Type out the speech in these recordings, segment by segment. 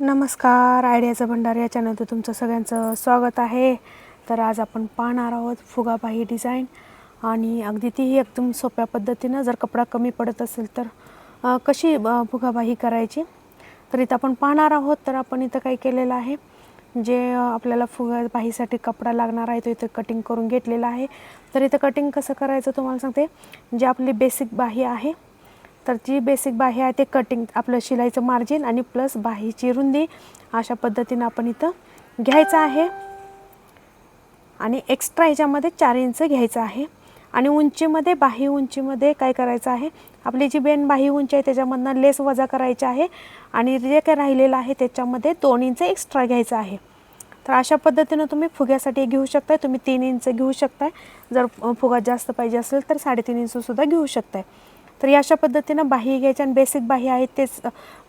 नमस्कार आयडियाचं भंडार या चॅनलवर तुमचं सगळ्यांचं स्वागत आहे. तर आज आपण पाहणार आहोत फुगाबाही डिझाईन आणि अगदी तीही एकदम सोप्या पद्धतीनं जर कपडा कमी पडत असेल तर कशी फुगाबाही करायची? तर इथं आपण पाहणार आहोत. तर आपण इथं काय केलेलं आहे? जे आपल्याला फुगाबाहीसाठी कपडा लागणार आहे तो इथं कटिंग करून घेतलेला आहे. तर इथं कटिंग कसं करायचं तुम्हाला सांगते. जे आपली बेसिक बाही आहे तर जी बेसिक बाही आहे ते कटिंग आपलं शिलाईचं मार्जिन आणि प्लस बाहीची रुंदी अशा पद्धतीनं आपण इथं घ्यायचं आहे. आणि एक्स्ट्रा ह्याच्यामध्ये चार इंच घ्यायचं आहे. आणि उंचीमध्ये बाही उंचीमध्ये काय करायचं आहे? आपली जी बेन बाही उंची आहे त्याच्यामधनं लेस वजा करायची आहे. आणि जे काय राहिलेलं आहे त्याच्यामध्ये दोन इंच एक्स्ट्रा घ्यायचं आहे. तर अशा पद्धतीनं तुम्ही फुग्यासाठी घेऊ शकताय. तुम्ही तीन इंच घेऊ शकताय. जर फुगा जास्त पाहिजे असेल तर साडेतीन इंचसुद्धा घेऊ शकताय. तर या अशा पद्धतीनं बाही घ्यायच्या आणि बेसिक बाही आहेत तेच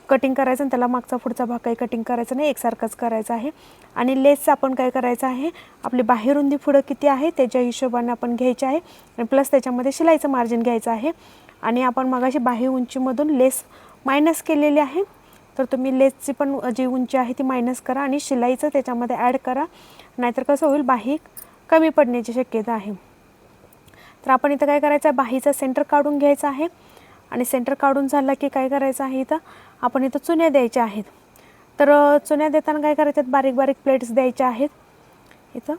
कटिंग करायचं आणि त्याला मागचा पुढचा भाग काही कटिंग करायचं नाही एकसारखंच करायचं आहे. आणि लेसचं आपण काय करायचं आहे आपली बाही रुंदी पुढं किती आहे त्याच्या हिशोबाने आपण घ्यायची आहे आणि प्लस त्याच्यामध्ये शिलाईचं मार्जिन घ्यायचं आहे. आणि आपण मगाशी बाही उंचीमधून लेस मायनस केलेली आहे. तर तुम्ही लेसची पण जी उंची आहे ती मायनस करा आणि शिलाईचं त्याच्यामध्ये ॲड करा. नाहीतर कसं होईल बाही कमी पडण्याची शक्यता आहे. तर आपण इथं काय करायचं आहे? बाहीचं सेंटर काढून घ्यायचं आहे. आणि सेंटर काढून झालं की काय करायचं आहे इथं? आपण इथं चुन्या द्यायच्या आहेत. तर चुन्या देताना काय करायच्या आहेत? बारीक बारीक प्लेट्स द्यायच्या आहेत. इथं.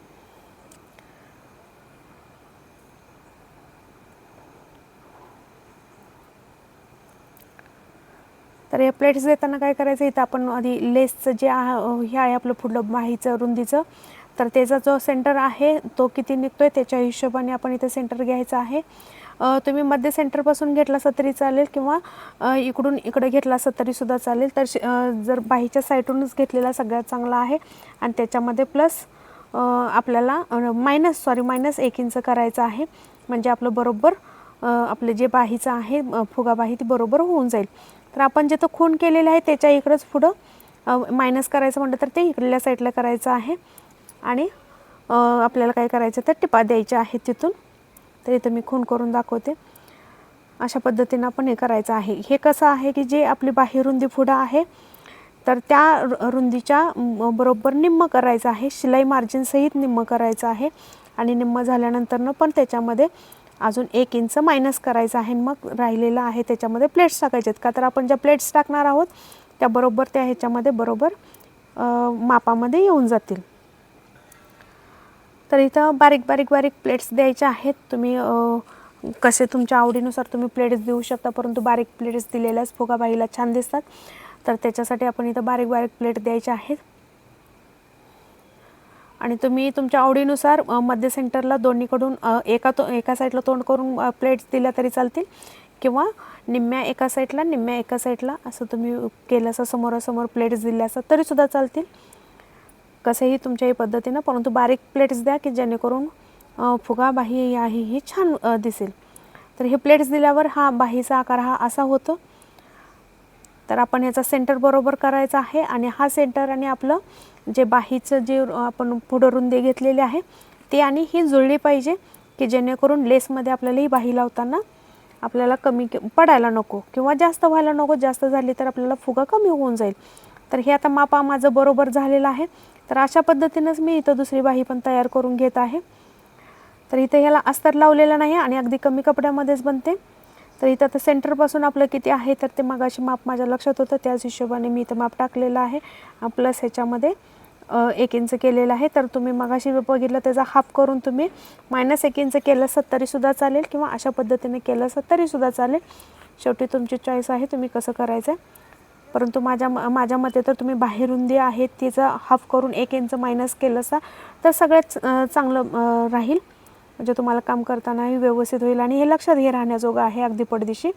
तर या प्लेट्स देताना काय करायचं? इथं आपण आधी लेसचं जे आहे हे आहे आपलं पुढलं माहीचं रुंदीचं तर त्याचा जो सेंटर आहे तो किती निघतो आहे त्याच्या हिशोबाने आपण इथं सेंटर घ्यायचा आहे. तुम्ही मध्य सेंटरपासून घेतला असं तरी चालेल किंवा इकडून इकडे घेतला असं तरीसुद्धा चालेल. तर जर बाहीच्या साईडूनच घेतलेला सगळ्यात चांगला आहे आणि त्याच्यामध्ये प्लस आपल्याला मायनस सॉरी मायनस एक इंच करायचं आहे. म्हणजे आपलं बरोबर आपलं जे बाहीचं आहे फुगाबाही फुगा बाही ती बरोबर होऊन जाईल. तर आपण जिथं खून केलेलं आहे त्याच्या इकडंच पुढं मायनस करायचं म्हटलं तर ते इकडल्या साईडला करायचं आहे. आणि आपल्याला काय करायचं तर टिपा द्यायच्या आहेत तिथून. तर इथं मी खून करून दाखवते. अशा पद्धतीनं आपण हे करायचं आहे. हे कसं आहे की जे आपली बाहेर रुंदी पुढं आहे तर त्या रु- रुंदीच्या बरोबर निम्म करायचं आहे. शिलाई मार्जिनसहित निम्म करायचं आहे. आणि निम्म झाल्यानंतरनं पण त्याच्यामध्ये अजून एक इंच मायनस करायचं आहे. आणि मग राहिलेलं आहे त्याच्यामध्ये प्लेट्स टाकायचे आहेत. का तर आपण ज्या प्लेट्स टाकणार आहोत त्या बरोबर त्या ह्याच्यामध्ये बरोबर मापामध्ये येऊन जातील. तर इथं बारीक बारीक बारीक प्लेट्स द्यायच्या आहेत. तुम्ही कसे तुमच्या आवडीनुसार तुम्ही प्लेट्स देऊ शकता परंतु बारीक प्लेट्स दिलेल्याच फुगाबाईला छान दिसतात. तर त्याच्यासाठी आपण इथं बारीक बारीक प्लेट द्यायच्या आहेत. आणि तुम्ही तुमच्या आवडीनुसार मध्य सेंटरला दोन्हीकडून एका तो एका साईडला तोंड करून प्लेट्स दिल्या तरी चालतील. किंवा निम्म्या एका साईडला निम्म्या एका साईडला असं तुम्ही केलं असं समोरासमोर प्लेट्स दिल्या असं तरीसुद्धा चालतील. कसंही तुमच्याही पद्धतीनं परंतु बारीक प्लेट्स द्या की जेणेकरून फुगा बाही आहे ही छान दिसेल. तर हे प्लेट्स दिल्यावर हा बाहीचा आकार हा असा होतो. तर आपण ह्याचा सेंटर बरोबर करायचा आहे आणि हा सेंटर आणि आपलं जे बाहीचं जे आपण पुढं रुंदी घेतलेली आहे ती आणि ही जुळली पाहिजे की जेणेकरून लेसमध्ये आपल्याला ही बाही लावताना आपल्याला कमी पडायला नको किंवा जास्त व्हायला नको जास्त झाली तर आपल्याला फुगा कमी होऊन जाईल. तर हे आता मापा माझं बरोबर झालेलं आहे. तर अशा पद्धतीनंच मी इथं दुसरी बाही पण तयार करून घेत आहे. तर इथं ह्याला अस्तर लावलेलं नाही आणि अगदी कमी कपड्यामध्येच बनते. तर इथं आता सेंटरपासून आपलं किती आहे तर ते मगाशी माप माझ्या लक्षात होतं. त्याच हिशोबाने मी इथं माप टाकलेलं आहे. प्लस ह्याच्यामध्ये एक इंच केलेलं आहे. तर तुम्ही मगाशी बघितलं त्याचा हाफ करून तुम्ही मायनस एक इंच केलं सत्तरीसुद्धा चालेल किंवा अशा पद्धतीने केलं सत्तरीसुद्धा चालेल. शेवटी तुमची चॉईस आहे तुम्ही कसं करायचं आहे. परंतु माझ्या माझ्या मते तर तुम्ही बाहेर रुंदी आहे तिचं हाफ करून एक इंच मायनस केलं असा तर सगळ्यात चांगलं राहील. म्हणजे तुम्हाला काम करतानाही व्यवस्थित होईल आणि हे लक्षात हे राहण्याजोगं आहे अगदी पडदिशी.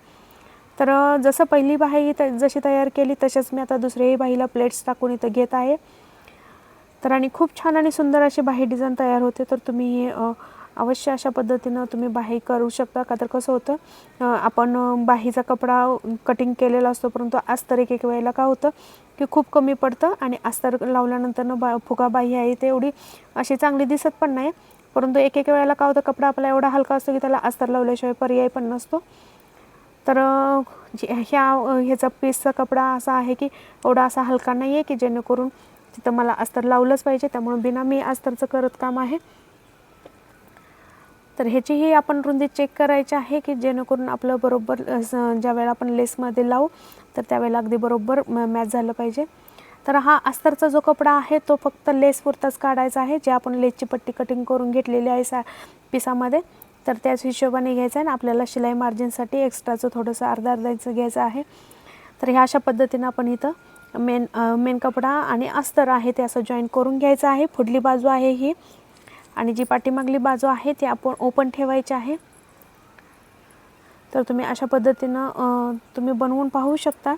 तर जसं पहिली बाही त जशी तयार केली तसेच मी आता दुसऱ्याही बाहीला प्लेट्स टाकून इथं घेत आहे. तर आणि खूप छान आणि सुंदर अशी बाही डिझाईन तयार होते तर तुम्ही हे अवश्य अशा पद्धतीनं तुम्ही बाही करू शकता. का तर कसं होतं आपण बाहीचा कपडा कटिंग केलेला असतो परंतु अस्तर एक एक वेळेला काय होतं की खूप कमी पडतं आणि अस्तर लावल्यानंतरनं बा फुगा बाही आहे ते एवढी अशी चांगली दिसत पण नाही. परंतु एक एक वेळेला काय होतं कपडा आपला एवढा हलका असतो की त्याला अस्तर लावल्याशिवाय पर्याय पण नसतो. तर जे- ह्या ह्याचा पीसचा कपडा असा आहे की एवढा असा हलका नाही आहे की जेणेकरून तिथं मला अस्तर लावलंच पाहिजे. त्यामुळे बिना मी अस्तरचं करत काम आहे. तर ह्याचीही आपण रुंदी चेक करायची आहे की जेणेकरून आपलं बरोबर ज्या वेळेला आपण लेसमध्ये लावू तर त्यावेळेला अगदी बरोबर मॅच झालं पाहिजे. तर हा अस्तरचा जो कपडा आहे तो फक्त लेसपुरताच काढायचा आहे जे आपण लेसची पट्टी कटिंग करून घेतलेली आहे सा पिसामध्ये. तर त्याच हिशोबाने घ्यायचं आहे आणि आपल्याला शिलाई मार्जिनसाठी एक्स्ट्राचं थोडंसं अर्धा अर्धाचं घ्यायचं आहे. तर ह्या अशा पद्धतीनं आपण इथं मेन मेन कपडा आणि अस्तर आहे ते असं जॉईन करून घ्यायचं आहे. पुढली बाजू आहे ही. आणि जी पाठीमागली बाजू आहे ती आपण ओपन ठेवायची आहे. तर तुम्ही अशा पद्धतीनं तुम्ही बनवून पाहू शकता.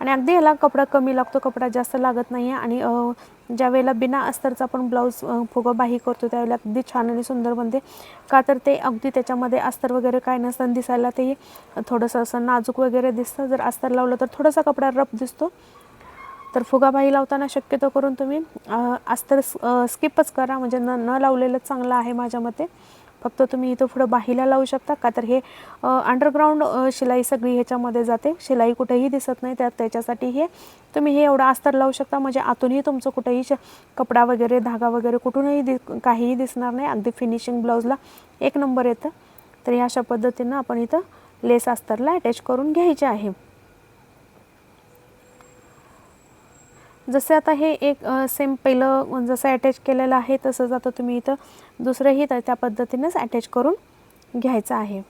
आणि अगदी ह्याला कपडा कमी लागतो कपडा जास्त लागत नाही आहे आणि ज्या वेळेला बिना अस्तरचा आपण ब्लाऊज फुगा बाही करतो त्यावेळेला अगदी छान आणि सुंदर बनते. का तर ते अगदी त्याच्यामध्ये अस्तर वगैरे काय नसतं दिसायला ते थोडंसं असं नाजूक वगैरे दिसतं. जर अस्तर लावलं तर थोडासा कपडा रफ दिसतो. तर फुगाबाई लावताना शक्यतो करून तुम्ही अस्तर स्किपच करा. म्हणजे न न लावलेलं चांगलं आहे माझ्या मते. फक्त तुम्ही इथं पुढं बाहीला लावू शकता. का तर हे अंडरग्राऊंड शिलाई सगळी ह्याच्यामध्ये जाते. शिलाई कुठेही दिसत नाही. तर त्याच्यासाठी हे तुम्ही हे एवढं अस्तर लावू शकता. म्हणजे आतूनही तुमचं कुठेही श कपडा वगैरे धागा वगैरे कुठूनही दि काहीही दिसणार नाही. अगदी फिनिशिंग ब्लाऊजला एक नंबर येतं. तर ह्या अशा पद्धतीनं आपण इथं लेस अस्तरला अटॅच करून घ्यायचे आहे. जसे आता हे एक सेम पहिलं जसं अटॅच केलेलं आहे तसंच आता तुम्ही इथं दुसरंही त्या त्या पद्धतीनेच अटॅच करून घ्यायचं आहे.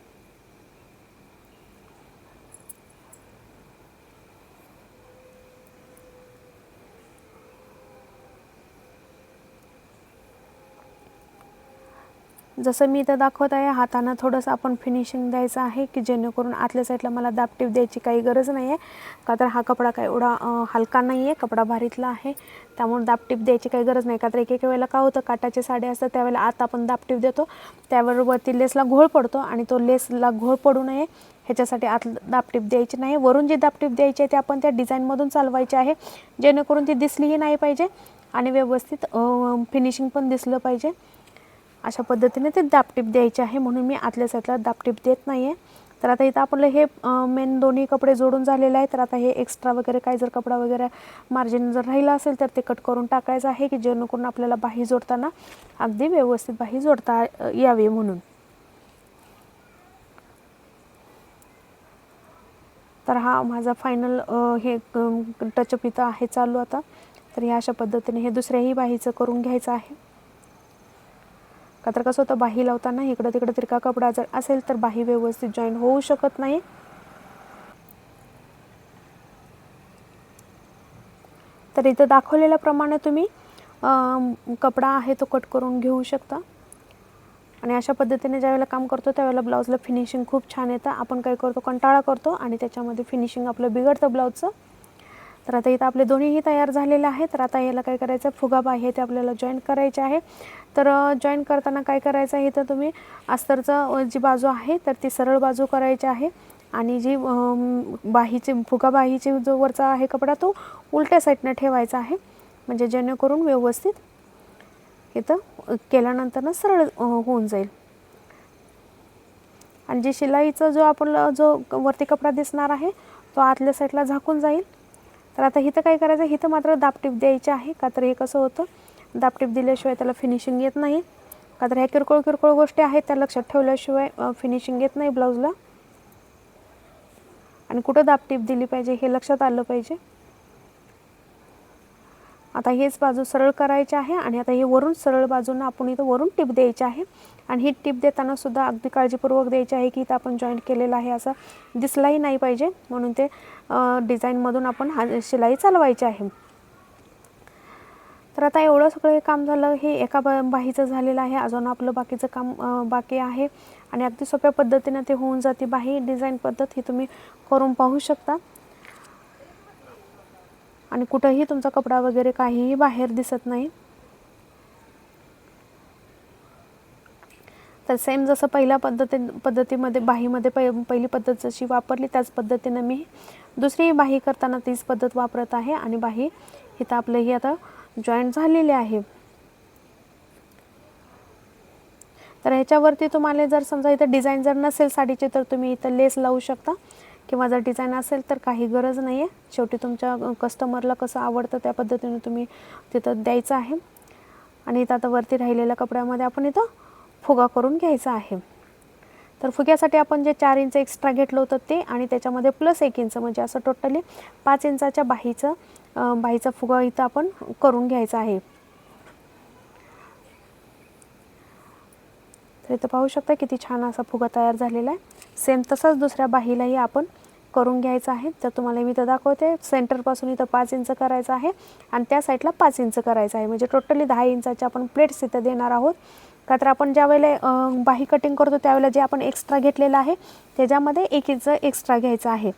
जसं मी इथं दाखवत आहे हातानं थोडंसं आपण फिनिशिंग द्यायचं आहे की जेणेकरून आतल्या साईडला मला दापटीप द्यायची काही गरज नाही आहे का तर हा कपडा काय एवढा हलका नाही आहे कपडा भारीतला आहे. त्यामुळे दापटीप द्यायची काही गरज नाही. का तर एक एक वेळेला का होतं काटाचे साडे असतात त्यावेळेला आत आपण दापटीप देतो. त्यावर वरती लेसला घोळ पडतो आणि तो लेसला घोळ पडू नये. ह्याच्यासाठी आत दापटीप द्यायची नाही. वरून जी दापटीप द्यायची आहे ती आपण त्या डिझाईनमधून चालवायची आहे. जेणेकरून ती दिसलीही नाही पाहिजे आणि व्यवस्थित फिनिशिंग पण दिसलं पाहिजे. अशा पद्धतीने ते दापटीप द्यायचे आहे म्हणून मी आतल्या साईडला दापटीप देत नाही आहे तर आता इथं आपलं हे मेन दोन्ही कपडे जोडून झालेले आहे तर आता हे एक्स्ट्रा वगैरे काय जर कपडा वगैरे मार्जिन जर राहिलं असेल तर ते कट करून टाकायचं आहे की जेणेकरून आपल्याला बाही जोडताना अगदी व्यवस्थित बाही जोडता यावी म्हणून. तर हा माझा फायनल हे टचअप इथं आहे चालू आता. तर ह्या अशा पद्धतीने हे दुसऱ्याही बाहीचं करून घ्यायचं आहे. का तर कसं होतं बाही लावताना इकडं तिकडं तिरका कपडा जर असेल तर बाही व्यवस्थित जॉईन होऊ शकत नाही. तर इथं दाखवलेल्याप्रमाणे तुम्ही कपडा आहे तो कट करून घेऊ शकता. आणि अशा पद्धतीने ज्यावेळेला काम करतो त्यावेळेला ब्लाऊजला फिनिशिंग खूप छान येतं. आपण काय करतो कंटाळा करतो आणि त्याच्यामध्ये फिनिशिंग आपलं बिघडतं ब्लाऊजचं तर आता इथं आपले दोन्हीही तयार झालेले आहेत. तर आता याला काय करायचं? फुगाबा हे ते आपल्याला जॉईन करायचे आहे. तर जॉईन करताना काय करायचं आहे तर तुम्ही? अस्तरचं जी बाजू आहे तर ती सरळ बाजू करायची आहे. आणि जी बाहीची फुगा बाहीची जो वरचा आहे कपडा तो उलट्या साईडनं ठेवायचा आहे. म्हणजे जेणेकरून व्यवस्थित इथं केल्यानंतरनं सरळ होऊन जाईल. आणि जी शिलाईचा जो आपण जो वरती कपडा दिसणार आहे तो आतल्या साईडला झाकून जाईल. तर आता इथं काय करायचं? इथं मात्र दापटीप द्यायची आहे. का तर हे कसं होतं? दापटीप दिल्याशिवाय त्याला फिनिशिंग येत नाही. का तर ह्या किरकोळ किरकोळ गोष्टी आहेत त्या लक्षात ठेवल्याशिवाय फिनिशिंग येत नाही ब्लाऊजला. आणि कुठं दापटीप दिली पाहिजे हे लक्षात आलं पाहिजे. आता हेच बाजू सरळ करायची आहे आणि आता हे वरून सरळ बाजूनं आपण इथं वरून टिप द्यायची आहे. आणि ही टिप देताना सुद्धा अगदी काळजीपूर्वक द्यायची आहे की इथं आपण जॉईंट केलेलं आहे असं दिसलाही नाही पाहिजे. म्हणून ते डिझाईनमधून आपण हा शिलाई चालवायची आहे. तर आता एवढं सगळं हे काम झालं हे एका बा बाहीचं झालेलं आहे. अजून आपलं बाकीचं काम बाकी आहे. आणि अगदी सोप्या पद्धतीनं ते होऊन जाते बाही. डिझाईन पद्धत ही तुम्ही करून पाहू शकता. आणि कुठंही तुमचा कपडा वगैरे काहीही बाहेर दिसत नाही. तर सेम जसं पहिल्या पद्धती पद्धतीमध्ये बाहीमध्ये पै पहिली पद्धत जशी वापरली त्याच पद्धतीनं मी दुसरी बाही करताना तीच पद्धत वापरत आहे. आणि बाही इथं आपलं ही आता जॉईंट झालेली आहे. तर ह्याच्यावरती तुम्हाला जर समजा इथं डिझाईन जर नसेल साडीचे तर तुम्ही इथं लेस लावू शकता. किंवा जर डिझाईन असेल तर काही गरज नाही आहे शेवटी तुमच्या कस्टमरला कसं आवडतं त्या पद्धतीने तुम्ही तिथं द्यायचं आहे. आणि इथं आता वरती राहिलेल्या कपड्यामध्ये आपण इथं फुगा करून घ्यायचा आहे. तर फुग्यासाठी आपण जे चार इंच एक्स्ट्रा घेतलं होतं ते आणि त्याच्यामध्ये प्लस एक इंच म्हणजे असं टोटली पाच इंचाच्या बाहीचं बाहीचा फुगा इथं आपण करून घ्यायचा आहे. इथं पाहू शकता किती छान असा फुगा तयार झालेला आहे. सेम तसाच दुसऱ्या बाहीलाही आपण करून घ्यायचं आहे. तर तुम्हाला मी इथं दाखवते. सेंटरपासून इथं पाच इंच करायचं आहे. आणि त्या साईडला पाच इंच करायचं आहे. म्हणजे टोटली दहा इंचाच्या आपण प्लेट्स इथं देणार आहोत. का तर आपण ज्या वेळेला बाही कटिंग करतो त्यावेळेला जे आपण एक्स्ट्रा घेतलेलं आहे त्याच्यामध्ये एक इंच एक्स्ट्रा घ्यायचं आहे.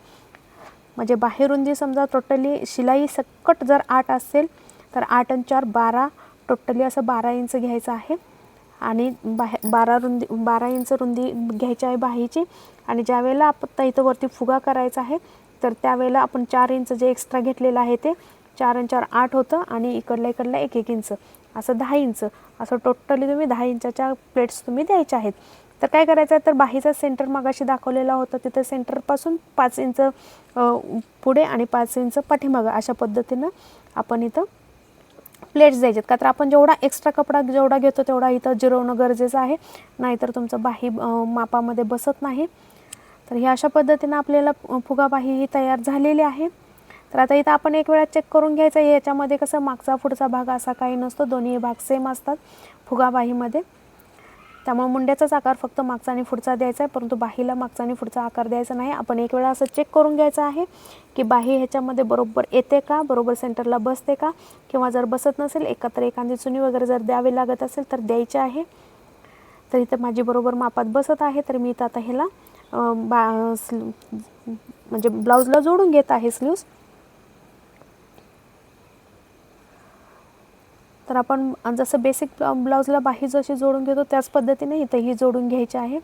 म्हणजे बाहेरून जे समजा टोटली शिलाई सकट जर आठ असेल तर आठ आणि चार बारा टोटली असं बारा इंच घ्यायचं आहे. आणि बाहे बारा रुंदी बारा इंच रुंदी घ्यायची आहे बाहीची. आणि ज्या वेळेला आपण इथं वरती फुगा करायचा आहे तर त्यावेळेला आपण चार इंच जे एक्स्ट्रा घेतलेलं आहे ते चार आणि चार आठ होतं आणि इकडल्या इकडल्या एक एक इंच असं दहा इंच असं टोटली तुम्ही दहा इंचाच्या प्लेट्स तुम्ही द्यायच्या आहेत. तर काय करायचं आहे तर बाहीचा सेंटर मागाशी दाखवलेला होता तिथं सेंटरपासून पाच इंच पुढे आणि पाच इंच पाठीमागं अशा पद्धतीनं आपण इथं प्लेट्स द्यायचे का तर आपण जेवढा एक्स्ट्रा कपडा जेवढा घेतो तेवढा इथं जिरवणं गरजेचं आहे. नाहीतर तुमचं बाही मापामध्ये बसत नाही. तर ह्या अशा पद्धतीनं आपल्याला फुगाबाही ही तयार झालेली आहे. तर आता इथं आपण एक वेळा चेक करून घ्यायचं आहे. याच्यामध्ये कसं मागचा पुढचा भाग असा काही नसतो. दोन्ही भाग सेम असतात फुगाबाहीमध्ये. त्यामुळे मुंड्याचाच आकार फक्त मागचा आणि पुढचा द्यायचा आहे परंतु बाहीला मागचा आणि पुढचा आकार द्यायचा नाही. आपण एक वेळा असं चेक करून घ्यायचं आहे की बाही ह्याच्यामध्ये बरोबर येते का बरोबर सेंटरला बसते का किंवा जर बसत नसेल एकत्र एखादी चुनी वगैरे जर द्यावी लागत असेल तर द्यायची आहे. तर इथं माझी बरोबर मापात बसत आहे तर मी इथं आता ह्याला बा म्हणजे ब्लाऊजला जोडून घेत आहे स्लीव्स. तर आपण जसं बेसिक ब्लाऊजला बाही जशी जोडून घेतो त्याच पद्धतीने इथंही जोडून घ्यायची आहे.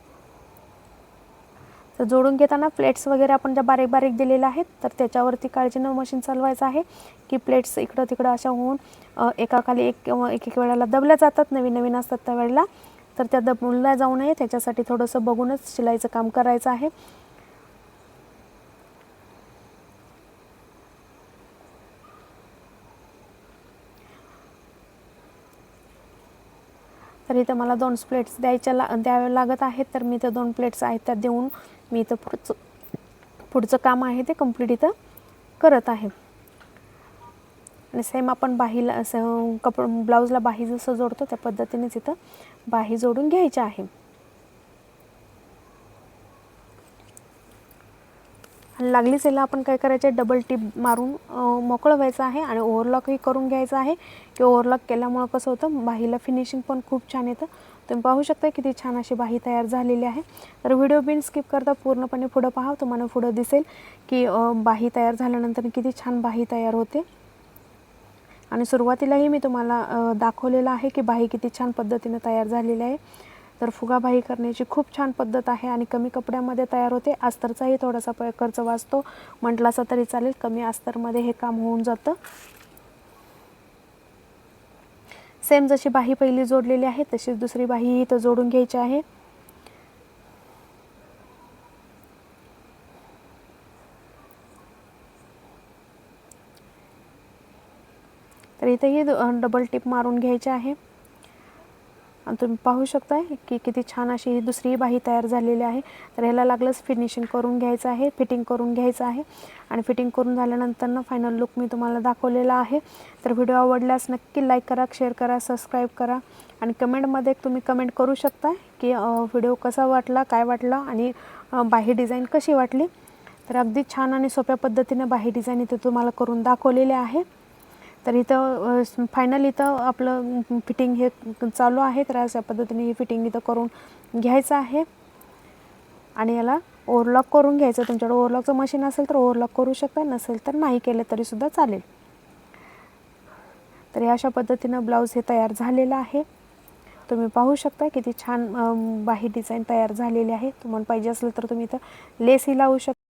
तर जोडून घेताना प्लेट्स वगैरे आपण ज्या बारीक बारीक दिलेल्या आहेत तर त्याच्यावरती काळजीनं मशीन चालवायचं आहे की प्लेट्स इकडं तिकडं अशा होऊन एकाखाली एक एक एक वेळेला दबल्या जातात नवीन नवीन असतात त्यावेळेला तर त्या दबल्या जाऊ नये त्याच्यासाठी थोडंसं बघूनच शिलाईचं काम करायचं आहे. तर इथं मला दोन प्लेट्स द्यायच्या ला द्याव्या लागत आहेत. तर मी इथं दोन प्लेट्स आहेत त्या देऊन मी इथं पुढचं पुढचं काम आहे ते कंप्लीट इथं करत आहे. आणि सेम आपण बाहीला असं कपड ब्लाऊजला बाही जसं जोडतो त्या पद्धतीनेच इथं बाही जोडून घ्यायच्या आहे. लागलीच याला आपण काय करायचं आहे? डबल टिप मारून मोकळं व्हायचं आहे आणि ओव्हरलॉकही करून घ्यायचं आहे. की ओव्हरलॉक केल्यामुळं कसं होतं? बाहीला फिनिशिंग पण खूप छान येतं. तुम्ही पाहू शकता किती छान अशी बाही तयार झालेली आहे. तर व्हिडिओ बिन स्किप करता पूर्णपणे पुढं पहा. तुम्हाला पुढं दिसेल की बाही तयार झाल्यानंतर किती छान बाही तयार होते. आणि सुरुवातीलाही मी तुम्हाला दाखवलेलं आहे की बाही किती छान पद्धतीनं तयार झालेली आहे. तर फुगाबाही करण्याची खूप छान पद्धत आहे आणि कमी कपड्यामध्ये तयार होते. अस्तरचाही थोडासा प खर्च वाचतो. म्हटलासा तरी चालेल. कमी अस्तरमध्ये हे काम होऊन जातं. सेम जशी बाही पहिली जोडलेली आहे तशीच दुसरी बाही इथं जोडून घ्यायची आहे. तर इथेही डबल टिप मारून घ्यायची आहे. आणि तुम्ही पाहू शकताय की किती छान अशी ही दुसरी बाही तयार झालेली आहे. तर ह्याला लागलंच फिनिशिंग करून घ्यायचं आहे फिटिंग करून घ्यायचं आहे. आणि फिटिंग करून झाल्यानंतर फायनल लुक मी तुम्हाला दाखवलेला आहे. तर व्हिडिओ आवडल्यास नक्की लाईक करा शेअर करा सबस्क्राईब करा. आणि कमेंटमध्ये तुम्ही कमेंट करू शकता की व्हिडिओ कसा वाटला काय वाटला आणि बाही डिझाईन कशी वाटली. तर अगदी छान आणि सोप्या पद्धतीने बाही डिझाईन इथे तुम्हाला करून दाखवलेले आहे. तर इथं फायनल इथं आपलं फिटिंग हे चालू आहे. तर अशा पद्धतीने ही फिटिंग इथं करून घ्यायचं आहे. आणि याला ओव्हरलॉक करून घ्यायचं. तुमच्याकडे ओव्हरलॉकचं मशीन असेल तर ओव्हरलॉक करू शकता. नसेल तर नाही केलं तरीसुद्धा चालेल. तर अशा पद्धतीनं ब्लाऊज हे तयार झालेलं आहे. तुम्ही पाहू शकता किती छान अम, बाही डिझाईन तयार झालेली आहे. तुम्हाला पाहिजे असेल तर तुम्ही इथं लेसही लावू शकता.